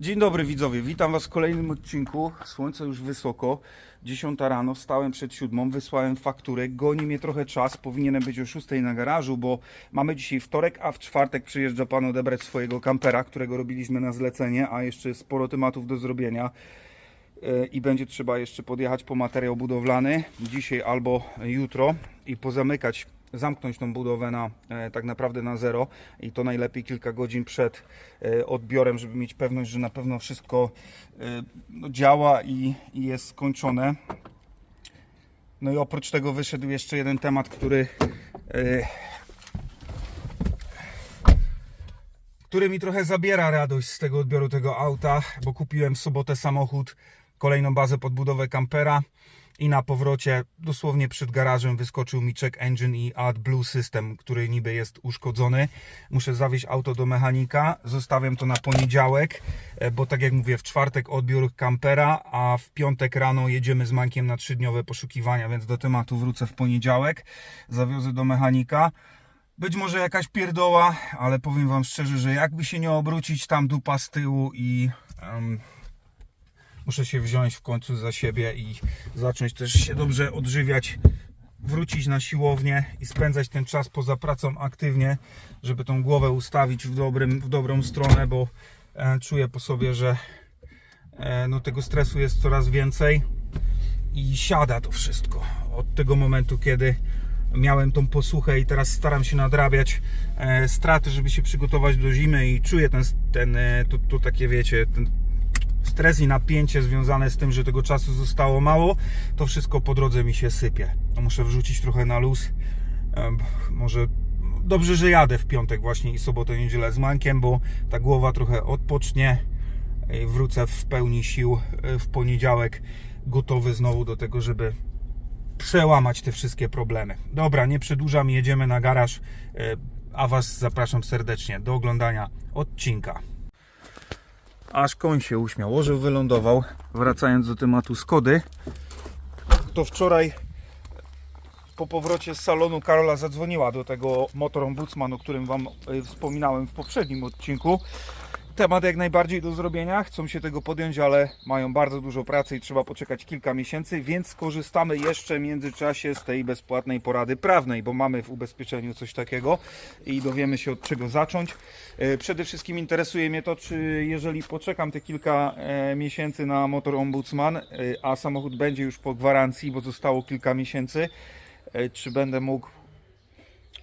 Dzień dobry widzowie, witam Was w kolejnym odcinku. Słońce już wysoko, 10 rano, wstałem przed 7, wysłałem fakturę, goni mnie trochę czas, powinienem być o 6 na garażu, bo mamy dzisiaj wtorek, a w czwartek przyjeżdża Pan odebrać swojego kampera, którego robiliśmy na zlecenie, a jeszcze sporo tematów do zrobienia. E, I będzie trzeba jeszcze podjechać po materiał budowlany. Dzisiaj albo jutro i pozamykać, zamknąć tą budowę na e, tak naprawdę na zero i to najlepiej kilka godzin przed e, odbiorem, żeby mieć pewność, że na pewno wszystko e, no, działa i, jest skończone. No i oprócz tego wyszedł jeszcze jeden temat, który który mi trochę zabiera radość z tego odbioru tego auta, bo kupiłem w sobotę samochód, kolejną bazę pod budowę kampera i na powrocie dosłownie przed garażem wyskoczył mi check engine i AdBlue system, który niby jest uszkodzony. Muszę zawieźć auto do mechanika, zostawiam to na poniedziałek, e, bo tak jak mówię, w czwartek odbiór kampera, a w piątek rano jedziemy z Mankiem na trzydniowe poszukiwania, więc do tematu wrócę w poniedziałek. Zawiozę do mechanika. Być może jakaś pierdoła, ale powiem Wam szczerze, że jakby się nie obrócić, tam dupa z tyłu i em, muszę się wziąć w końcu za siebie i zacząć też się dobrze odżywiać, wrócić na siłownię i spędzać ten czas poza pracą aktywnie, żeby tą głowę ustawić w, dobrym, w dobrą stronę, bo e, czuję po sobie, że e, no, tego stresu jest coraz więcej i siada to wszystko. Od tego momentu, kiedy miałem tą posłuchę i teraz staram się nadrabiać e, straty, żeby się przygotować do zimy i czuję ten, ten to, to takie wiecie, ten stres i napięcie związane z tym, że tego czasu zostało mało, to wszystko po drodze mi się sypie. No, muszę wrzucić trochę na luz. E, może dobrze, że jadę w piątek właśnie i sobotę, niedzielę z Mankiem, bo ta głowa trochę odpocznie i wrócę w pełni sił e, w poniedziałek, gotowy znowu do tego, żeby przełamać te wszystkie problemy. Dobra, nie przedłużam, jedziemy na garaż, e, a Was zapraszam serdecznie do oglądania odcinka. Aż koń się uśmiał, orzeł wylądował. Wracając do tematu Skody, to wczoraj po powrocie z salonu Karola zadzwoniła do tego motor ombudsman, o którym Wam e, wspominałem w poprzednim odcinku. Temat jak najbardziej do zrobienia, chcą się tego podjąć, ale mają bardzo dużo pracy i trzeba poczekać kilka miesięcy, więc skorzystamy jeszcze w międzyczasie z tej bezpłatnej porady prawnej, bo mamy w ubezpieczeniu coś takiego i dowiemy się od czego zacząć. E, Przede wszystkim interesuje mnie to, czy jeżeli poczekam te kilka e, miesięcy na motor ombudsman, e, a samochód będzie już po gwarancji, bo zostało kilka miesięcy, czy będę mógł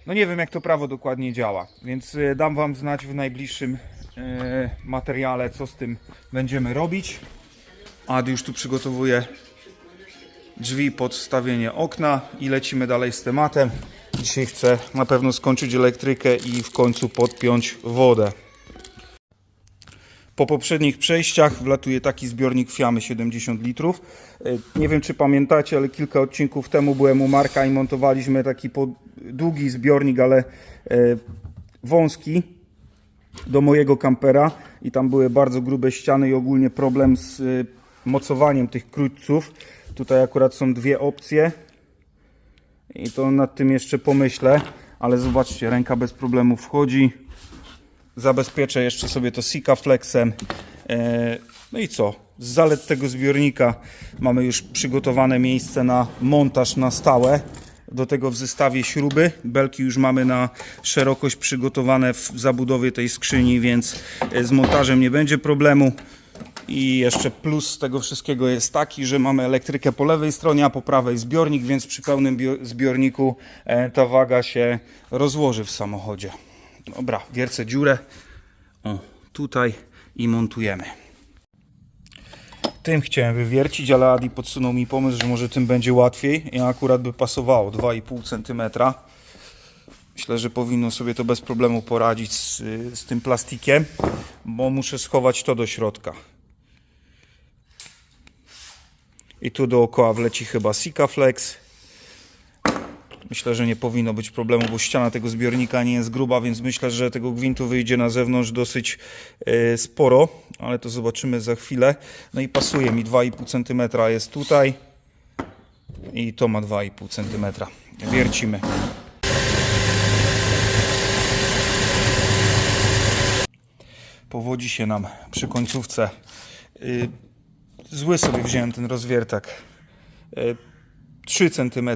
no nie wiem jak to prawo dokładnie działa, więc dam Wam znać w najbliższym materiale, co z tym będziemy robić. Adi już tu przygotowuje drzwi pod wstawienie okna i lecimy dalej z tematem. Dzisiaj chcę na pewno skończyć elektrykę i w końcu podpiąć wodę. Po poprzednich przejściach wlatuje taki zbiornik Fiamy 70 litrów. E, Nie wiem czy pamiętacie, ale kilka odcinków temu byłem u Marka i montowaliśmy taki długi zbiornik, ale e, wąski do mojego kampera i tam były bardzo grube ściany i ogólnie problem z y, mocowaniem tych krótców. Tutaj akurat są dwie opcje i to nad tym jeszcze pomyślę, ale zobaczcie, ręka bez problemu wchodzi. Zabezpieczę jeszcze sobie to Sika Flexem. E, No i co? Z zalet tego zbiornika mamy już przygotowane miejsce na montaż na stałe. Do tego w zestawie śruby. Belki już mamy na szerokość przygotowane w zabudowie tej skrzyni, więc e, z montażem nie będzie problemu. I jeszcze plus tego wszystkiego jest taki, że mamy elektrykę po lewej stronie, a po prawej zbiornik, więc przy pełnym bio- zbiorniku e, ta waga się rozłoży w samochodzie. Dobra, wiercę dziurę o, tutaj i montujemy. Tym chciałem wywiercić, ale Adi podsunął mi pomysł, że może tym będzie łatwiej. I akurat by pasowało 2,5 cm. Myślę, że powinno sobie to bez problemu poradzić z, z tym plastikiem, bo muszę schować to do środka. I tu dookoła wleci chyba Sikaflex. Myślę, że nie powinno być problemu, bo ściana tego zbiornika nie jest gruba, więc myślę, że tego gwintu wyjdzie na zewnątrz dosyć e, sporo, ale to zobaczymy za chwilę. No i pasuje mi 2,5 cm jest tutaj i to ma 2,5 cm. Wiercimy. powodzi się nam przy końcówce. Y, Zły sobie wziąłem ten rozwiertak. Y, 3 cm.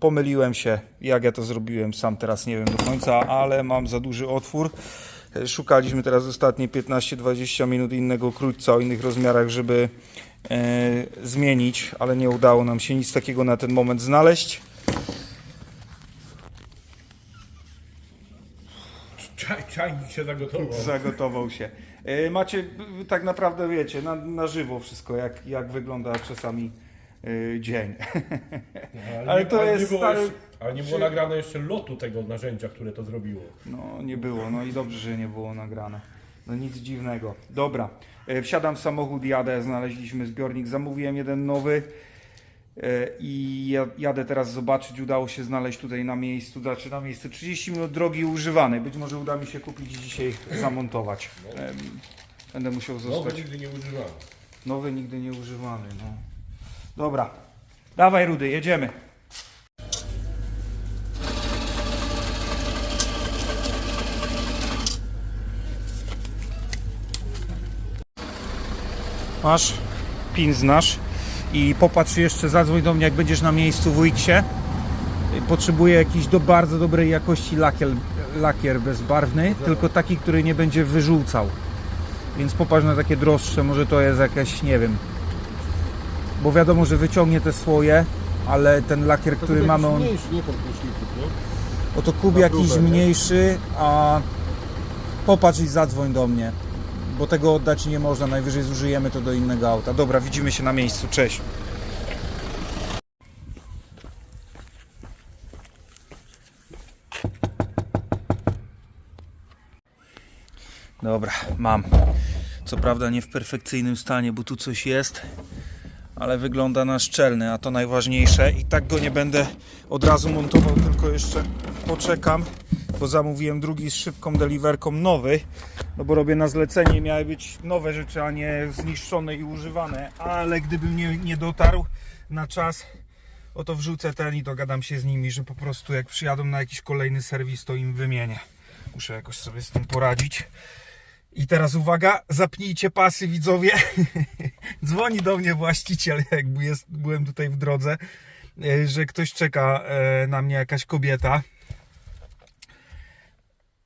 Pomyliłem się, jak ja to zrobiłem, sam teraz nie wiem do końca, ale mam za duży otwór. Y, Szukaliśmy teraz ostatnie 15-20 minut innego krótca o innych rozmiarach, żeby y, zmienić, ale nie udało nam się nic takiego na ten moment znaleźć. Czaj, czajnik się zagotował. Zagotował się. Y, Macie, tak naprawdę wiecie, na, na żywo wszystko, jak, jak wygląda czasami y, dzień. Ale to nie jest było stary- jeszcze, Ale nie było nagrane jeszcze lotu tego narzędzia, które to zrobiło. No nie było, no i dobrze, że nie było nagrane. No nic dziwnego. Dobra, e, wsiadam w samochód, jadę, znaleźliśmy zbiornik, zamówiłem jeden nowy e, i ja- jadę teraz zobaczyć, udało się znaleźć tutaj na miejscu, znaczy na miejscu 30 minut drogi używany, być może uda mi się kupić dzisiaj zamontować. Em, Będę musiał No, zostać. nigdy nie używałem. Nowy, nigdy nie używany, no. Dobra, dawaj Rudy, jedziemy. Masz, pin znasz i popatrz jeszcze, zadzwoń do mnie jak będziesz na miejscu w Wixie. Potrzebuję jakiś do bardzo dobrej jakości lakier, lakier bezbarwny, tylko taki, który nie będzie wyżółcał. Więc popatrz na takie droższe, może to jest jakaś, nie wiem. Bo wiadomo, że wyciągnie te słoje, ale ten lakier, który mamy, on, Mniejszy, nie oto kup na jakiś próbę, nie? mniejszy, a popatrz i zadzwoń do mnie. Bo tego oddać nie można, najwyżej zużyjemy to do innego auta. Dobra, widzimy się na miejscu, cześć. Dobra, mam. Co prawda nie w perfekcyjnym stanie, bo tu coś jest, ale wygląda na szczelny, a to najważniejsze. I tak go nie będę od razu montował, tylko jeszcze poczekam, bo zamówiłem drugi z szybką deliverką nowy, no bo robię na zlecenie, miały być nowe rzeczy, a nie zniszczone i używane, ale gdybym nie, nie dotarł na czas, oto wrzucę ten i dogadam się z nimi, że po prostu jak przyjadą na jakiś kolejny serwis, to im wymienię. Muszę jakoś sobie z tym poradzić. I teraz uwaga, zapnijcie pasy widzowie. Dzwoni do mnie właściciel, jak jest, byłem tutaj w drodze, e, że ktoś czeka e, na mnie, jakaś kobieta.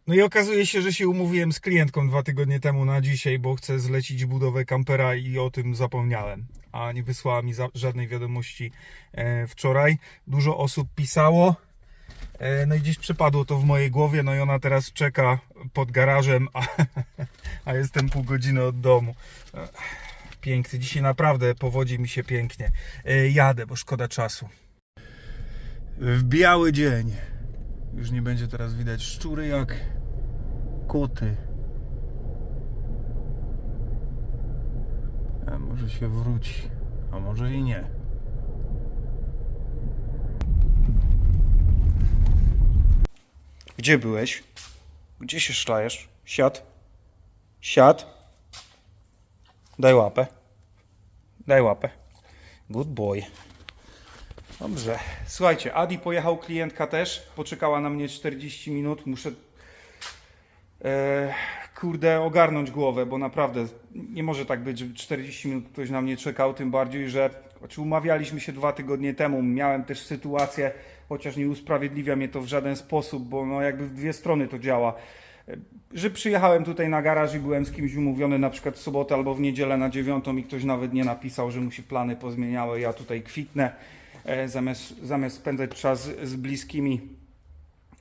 No i okazuje się, że się umówiłem z klientką dwa tygodnie temu na dzisiaj, bo chcę zlecić budowę kampera i o tym zapomniałem. A nie wysłała mi żadnej wiadomości e, wczoraj. Dużo osób pisało. E, No i gdzieś przypadło to w mojej głowie, no i ona teraz czeka pod garażem, a, a jestem pół godziny od domu. Ech, Piękny, dzisiaj naprawdę powodzi mi się pięknie. E, Jadę, bo szkoda czasu. W biały dzień. Już nie będzie teraz widać szczury jak koty. A może się wróci, a może i nie. Gdzie byłeś? Gdzie się szlajesz? Siad. Siad. Daj łapę. Daj łapę. Good boy. Dobrze. Słuchajcie, Adi pojechał, klientka też. Poczekała na mnie 40 minut. Muszę e, kurde ogarnąć głowę, bo naprawdę nie może tak być, że 40 minut ktoś na mnie czekał, tym bardziej, że znaczy umawialiśmy się dwa tygodnie temu. Miałem też sytuację, chociaż nie usprawiedliwia mnie to w żaden sposób, bo no jakby w dwie strony to działa. Że przyjechałem tutaj na garaż i byłem z kimś umówiony na przykład w sobotę albo w niedzielę na dziewiątą i ktoś nawet nie napisał, że mu się plany pozmieniały. Ja tutaj kwitnę e, zamiast, zamiast spędzać czas z bliskimi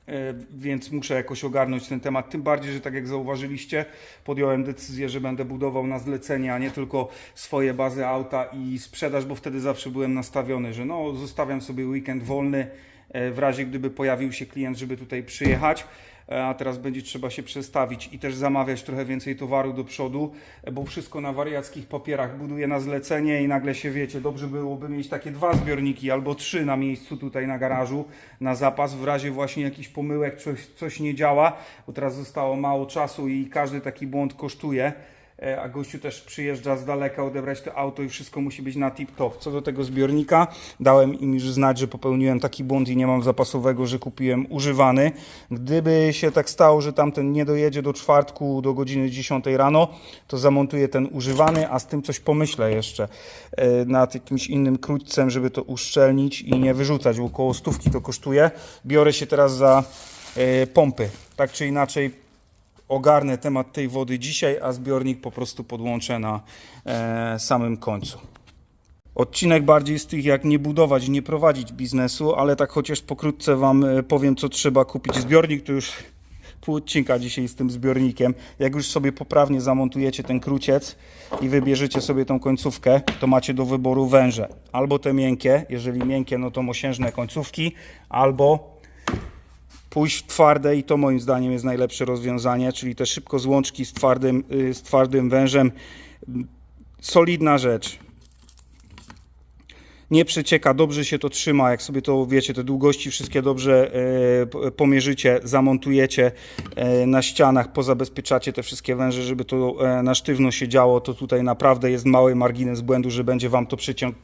E, więc muszę jakoś ogarnąć ten temat. Tym bardziej, że tak jak zauważyliście, podjąłem decyzję, że będę budował na zlecenie, a nie tylko swoje bazy auta i sprzedaż, bo wtedy zawsze byłem nastawiony, że no, zostawiam sobie weekend wolny w razie gdyby pojawił się klient, żeby tutaj przyjechać. E, A teraz będzie trzeba się przestawić i też zamawiać trochę więcej towaru do przodu, e, bo wszystko na wariackich papierach buduję na zlecenie i nagle się wiecie, dobrze byłoby mieć takie dwa zbiorniki albo trzy na miejscu tutaj na garażu na zapas w razie właśnie jakichś pomyłek, coś, coś nie działa, bo teraz zostało mało czasu i każdy taki błąd kosztuje. E, a gościu też przyjeżdża z daleka odebrać to auto i wszystko musi być na tip-top. Co do tego zbiornika, dałem im już znać, że popełniłem taki błąd i nie mam zapasowego, że kupiłem używany. Gdyby się tak stało, że tamten nie dojedzie do czwartku do godziny 10 rano, to zamontuję ten używany, a z tym coś pomyślę jeszcze e, nad jakimś innym krótcem, żeby to uszczelnić i nie wyrzucać, bo około stówki to kosztuje. Biorę się teraz za e, pompy. Tak czy inaczej ogarnę temat tej wody dzisiaj, a zbiornik po prostu podłączę na e, samym końcu. Odcinek bardziej z tych, jak nie budować, nie prowadzić biznesu, ale tak chociaż pokrótce Wam e, powiem, co trzeba kupić. Zbiornik to już pół odcinka dzisiaj z tym zbiornikiem. Jak już sobie poprawnie zamontujecie ten króciec i wybierzecie sobie tą końcówkę, to macie do wyboru węże. Albo te miękkie, jeżeli miękkie, no to mosiężne końcówki, albo pójść w twarde i to moim zdaniem jest najlepsze rozwiązanie, czyli te szybko złączki z twardym, y, z twardym wężem. Solidna rzecz. Nie przecieka, dobrze się to trzyma, jak sobie to wiecie, te długości wszystkie dobrze e, pomierzycie, zamontujecie e, na ścianach, pozabezpieczacie te wszystkie węże, żeby to e, na sztywno się działo, to tutaj naprawdę jest mały margines błędu, że będzie Wam to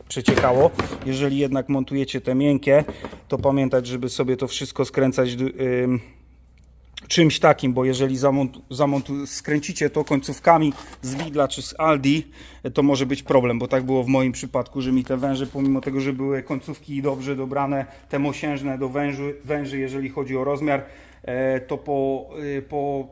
przeciekało. Jeżeli jednak montujecie te miękkie, to pamiętać, żeby sobie to wszystko skręcać czymś takim, bo jeżeli zamontu, zamontu, skręcicie to końcówkami z Lidla czy z Aldi, to może być problem, bo tak było w moim przypadku, że mi te węże, pomimo tego, że były końcówki dobrze dobrane, te mosiężne do węży, węży jeżeli chodzi o rozmiar, e, to po, e, po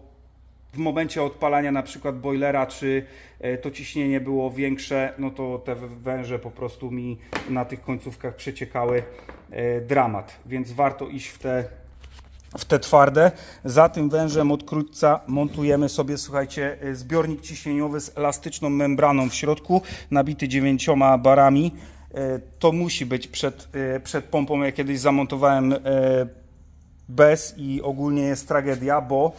w momencie odpalania na przykład boilera, czy e, to ciśnienie było większe, no to te węże po prostu mi na tych końcówkach przeciekały dramat, więc warto iść w te w te twarde. Za tym wężem od krótca montujemy sobie, słuchajcie, zbiornik ciśnieniowy z elastyczną membraną w środku, nabity dziewięcioma barami. E, To musi być przed, e, przed pompą. Ja kiedyś zamontowałem e, bez i ogólnie jest tragedia, bo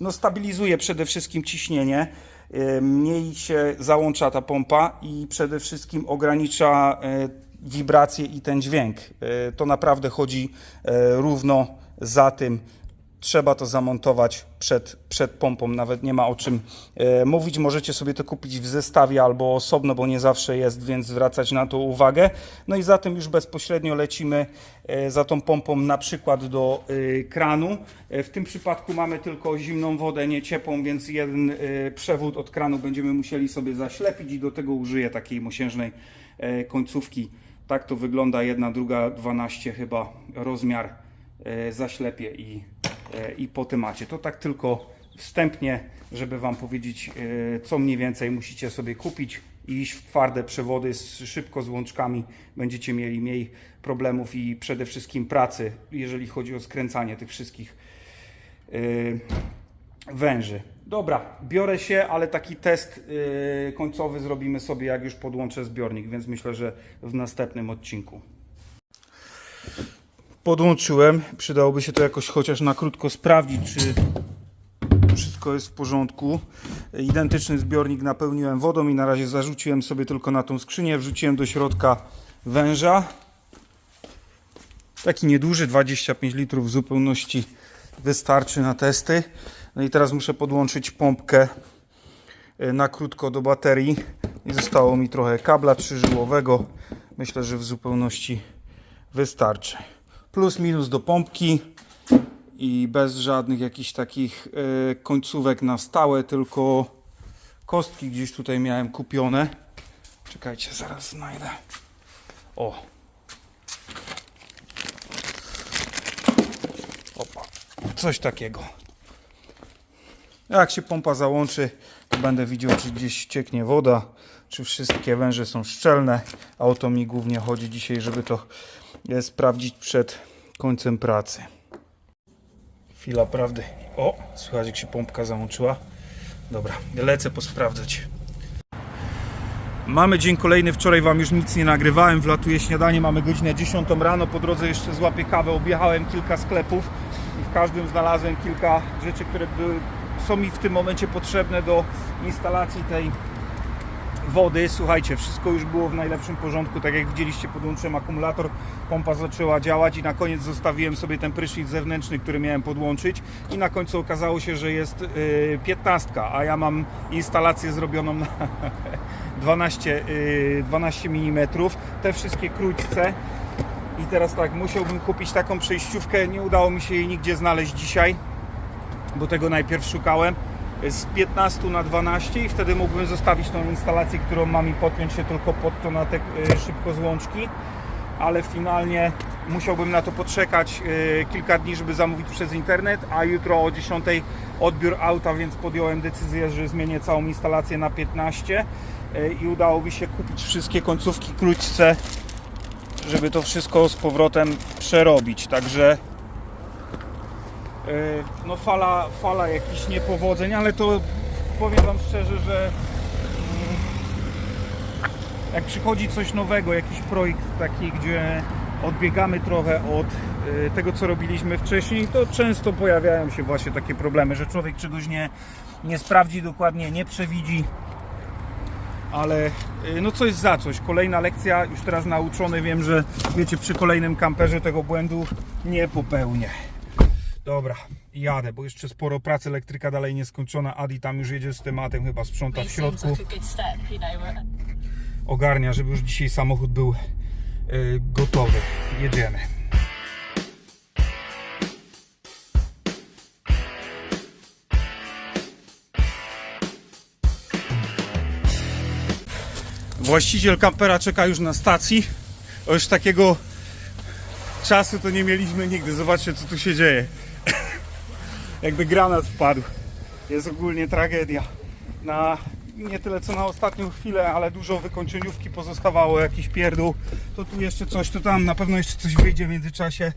no, stabilizuje przede wszystkim ciśnienie, mniej się załącza ta pompa i przede wszystkim ogranicza wibracje i ten dźwięk. E, To naprawdę chodzi e, równo za tym. Trzeba to zamontować przed, przed pompą, nawet nie ma o czym e, mówić. Możecie sobie to kupić w zestawie albo osobno, bo nie zawsze jest, więc zwracać na to uwagę. No i za tym już bezpośrednio lecimy za tą pompą na przykład do kranu. W tym przypadku mamy tylko zimną wodę, nie ciepłą, więc jeden przewód od kranu będziemy musieli sobie zaślepić i do tego użyję takiej mosiężnej końcówki. Tak to wygląda, jedna, druga, 12 chyba rozmiar e, zaślepię i, e, i po temacie. To tak tylko wstępnie, żeby Wam powiedzieć, e, co mniej więcej musicie sobie kupić i iść w twarde przewody z szybko z łączkami. Będziecie mieli mniej problemów i przede wszystkim pracy, jeżeli chodzi o skręcanie tych wszystkich węży. Dobra, biorę się, ale taki test e, końcowy zrobimy sobie, jak już podłączę zbiornik, więc myślę, że w następnym odcinku. Podłączyłem. Przydałoby się to jakoś chociaż na krótko sprawdzić, czy wszystko jest w porządku. Identyczny zbiornik napełniłem wodą i na razie zarzuciłem sobie tylko na tą skrzynię. Wrzuciłem do środka węża. Taki nieduży, 25 litrów w zupełności wystarczy na testy. No i teraz muszę podłączyć pompkę e, na krótko do baterii. I zostało mi trochę kabla trzyżyłowego. Myślę, że w zupełności wystarczy. Plus minus do pompki i bez żadnych jakichś takich e, końcówek na stałe, tylko kostki gdzieś tutaj miałem kupione. Czekajcie, zaraz znajdę. O. Opa. Coś takiego. Jak się pompa załączy, to będę widział, czy gdzieś cieknie woda, czy wszystkie węże są szczelne. A o to mi głównie chodzi dzisiaj, żeby to e, sprawdzić przed końcem pracy. Chwila prawdy. O, słychać jak się pompka załączyła. Dobra, lecę posprawdzać. Mamy dzień kolejny, wczoraj Wam już nic nie nagrywałem, wlatuje śniadanie, mamy godzinę 10 rano, po drodze jeszcze złapię kawę, objechałem kilka sklepów i w każdym znalazłem kilka rzeczy, które były, są mi w tym momencie potrzebne do instalacji tej wody. Słuchajcie, wszystko już było w najlepszym porządku. Tak jak widzieliście, podłączyłem akumulator, pompa zaczęła działać i na koniec zostawiłem sobie ten prysznic zewnętrzny, który miałem podłączyć i na końcu okazało się, że jest yy, 15, a ja mam instalację zrobioną na 12, yy, 12 mm. Te wszystkie krótce. I teraz tak, musiałbym kupić taką przejściówkę. Nie udało mi się jej nigdzie znaleźć dzisiaj, bo tego najpierw szukałem. Z 15 na 12 i wtedy mógłbym zostawić tą instalację, którą mam i podpiąć się tylko pod to na te y, szybkozłączki. Ale finalnie musiałbym na to poczekać y, kilka dni, żeby zamówić przez internet, a jutro o 10 odbiór auta, więc podjąłem decyzję, że zmienię całą instalację na 15 y, i udało mi się kupić wszystkie końcówki krótce żeby to wszystko z powrotem przerobić. Także e, no fala, fala jakichś niepowodzeń, ale to powiem Wam szczerze, że mm, jak przychodzi coś nowego, jakiś projekt taki, gdzie odbiegamy trochę od e, tego, co robiliśmy wcześniej, to często pojawiają się właśnie takie problemy, że człowiek czegoś nie, nie sprawdzi dokładnie, nie przewidzi ale y, no coś za coś. Kolejna lekcja, już teraz nauczony wiem, że wiecie, przy kolejnym kamperze tego błędu nie popełnię. Dobra, jadę, bo jeszcze sporo pracy elektryka dalej nieskończona. Adi tam już jedzie z tematem, chyba sprząta w środku. Ogarnia, żeby już dzisiaj samochód był y, gotowy. Jedziemy. Właściciel kampera czeka już na stacji. O już takiego czasu to nie mieliśmy nigdy. Zobaczcie co tu się dzieje. Jakby granat wpadł. Jest ogólnie tragedia. Na nie tyle co na ostatnią chwilę, ale dużo wykończeniówki pozostawało, jakiś pierdół. To tu jeszcze coś, to tam na pewno jeszcze coś wyjdzie w międzyczasie.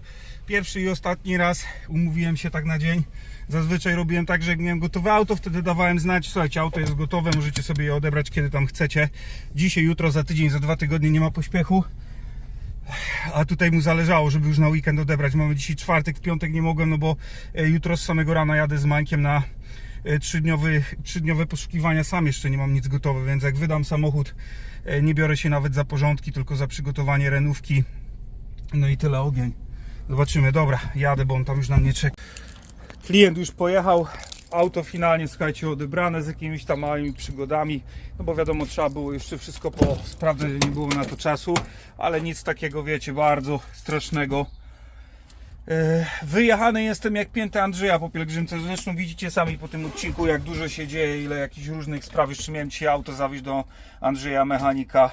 Pierwszy i ostatni raz umówiłem się tak na dzień. Zazwyczaj robiłem tak, że jak miałem gotowe auto, wtedy dawałem znać, słuchajcie, auto jest gotowe, możecie sobie je odebrać kiedy tam chcecie. Dzisiaj, jutro, za tydzień, za dwa tygodnie nie ma pośpiechu. A tutaj mu zależało, żeby już na weekend odebrać. Mamy dzisiaj czwartek, w piątek nie mogłem, no bo e, jutro z samego rana jadę z Mańkiem na e, trzydniowy, trzydniowe poszukiwania. Sam jeszcze nie mam nic gotowe, więc jak wydam samochód, e, nie biorę się nawet za porządki, tylko za przygotowanie renówki. No i tyle ogień. Zobaczymy. Dobra, jadę, bo on tam już na mnie czeka. Klient już pojechał. Auto finalnie, słuchajcie, odebrane z jakimiś tam małymi przygodami. No bo wiadomo, trzeba było jeszcze wszystko sprawdzać, że nie było na to czasu. Ale nic takiego, wiecie, bardzo strasznego. E, Wyjechany jestem jak pięty Andrzeja po pielgrzymce. Zresztą widzicie sami po tym odcinku, jak dużo się dzieje, ile jakichś różnych spraw. Jeszcze miałem dzisiaj auto zawieźć do Andrzeja mechanika,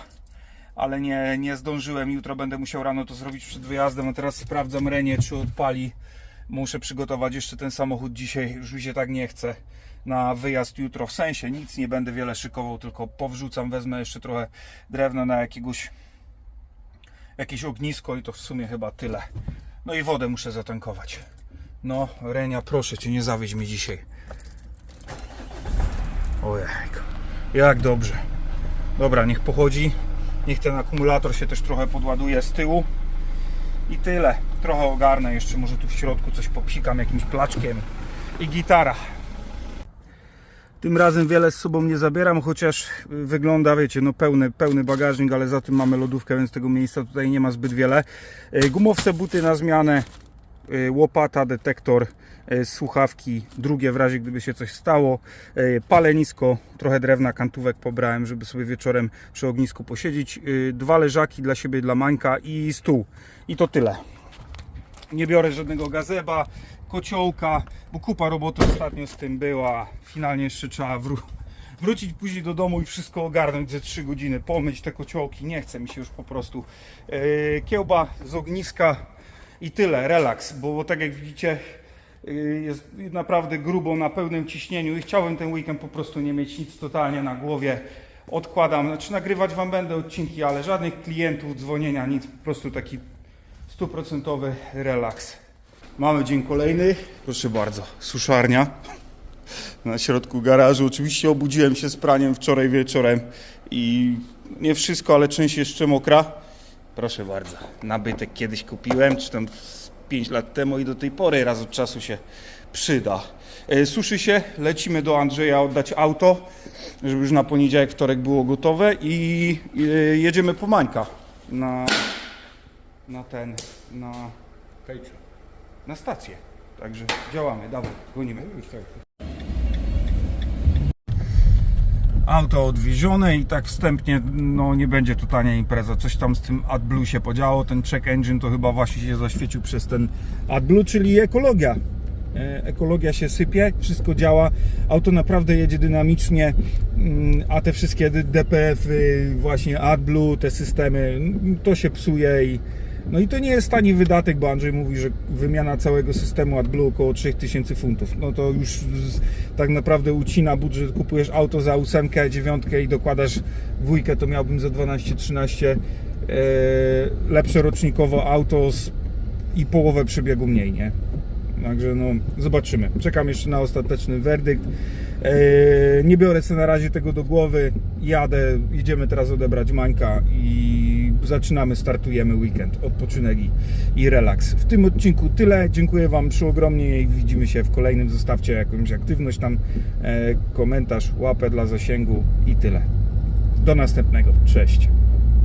ale nie, nie zdążyłem. Jutro będę musiał rano to zrobić przed wyjazdem. A teraz sprawdzam Renię, czy odpali. Muszę przygotować jeszcze ten samochód dzisiaj. Już mi się tak nie chce na wyjazd jutro. W sensie nic nie będę wiele szykował, tylko powrzucam, wezmę jeszcze trochę drewna na jakiegoś jakieś ognisko i to w sumie chyba tyle. No i wodę muszę zatankować. No, Renia, proszę cię, nie zawieź mnie dzisiaj. Ojejku, jak dobrze. Dobra, niech pochodzi. Niech ten akumulator się też trochę podładuje z tyłu. I tyle. Trochę ogarnę jeszcze, może tu w środku coś popsikam jakimś placzkiem. I gitara. Tym razem wiele z sobą nie zabieram, chociaż wygląda, wiecie, no pełny, pełny bagażnik, ale za tym mamy lodówkę, więc tego miejsca tutaj nie ma zbyt wiele. E, Gumowce buty na zmianę, łopata, detektor, e, słuchawki, drugie w razie gdyby się coś stało, e, palenisko, trochę drewna, kantówek pobrałem, żeby sobie wieczorem przy ognisku posiedzieć, dwa leżaki dla siebie, dla Mańka i stół. I to tyle nie biorę żadnego gazeba, kociołka, bo kupa roboty ostatnio z tym była. Finalnie jeszcze trzeba wró- wrócić później do domu i wszystko ogarnąć ze 3 godziny, pomyć te kociołki, nie chce mi się już po prostu. Kiełba z ogniska i tyle, relaks, bo tak jak widzicie yy, jest naprawdę grubo na pełnym ciśnieniu i chciałem ten weekend po prostu nie mieć nic totalnie na głowie. Odkładam, znaczy nagrywać Wam będę odcinki, ale żadnych klientów, dzwonienia, nic, po prostu taki stuprocentowy relaks. Mamy dzień kolejny. Proszę bardzo, suszarnia na środku garażu. Oczywiście obudziłem się z praniem wczoraj wieczorem i nie wszystko, ale część jeszcze mokra. Proszę bardzo, nabytek kiedyś kupiłem, czy tam z 5 lat temu i do tej pory raz od czasu się przyda. E, Suszy się, lecimy do Andrzeja oddać auto, żeby już na poniedziałek, wtorek było gotowe i e, jedziemy po Mańka na, na ten, na, na stację. Także działamy, dawaj, gonimy. Auto odwiezione i tak wstępnie, no nie będzie to tania impreza. Coś tam z tym AdBlue się podziało. Ten check engine to chyba właśnie się zaświecił przez ten AdBlue, czyli ekologia. E, Ekologia się sypie, wszystko działa. Auto naprawdę jedzie dynamicznie, mm, a te wszystkie DPF, -y, właśnie AdBlue, te systemy, to się psuje i no i to nie jest tani wydatek, bo Andrzej mówi, że wymiana całego systemu AdBlue około 3000 funtów. No to już z, tak naprawdę ucina budżet, kupujesz auto za ósemkę, dziewiątkę i dokładasz dwójkę, to miałbym za 12-13 e, lepsze rocznikowo auto z, i połowę przebiegu mniej, nie? Także no, zobaczymy. Czekam jeszcze na ostateczny werdykt. E, nie biorę sobie na razie tego do głowy. Jadę, idziemy teraz odebrać Mańka i zaczynamy, startujemy weekend. Odpoczynek i, i relaks. W tym odcinku tyle. Dziękuję Wam przeogromnie i widzimy się w kolejnym. Zostawcie jakąś aktywność tam, e, komentarz, łapę dla zasięgu i tyle. Do następnego. Cześć.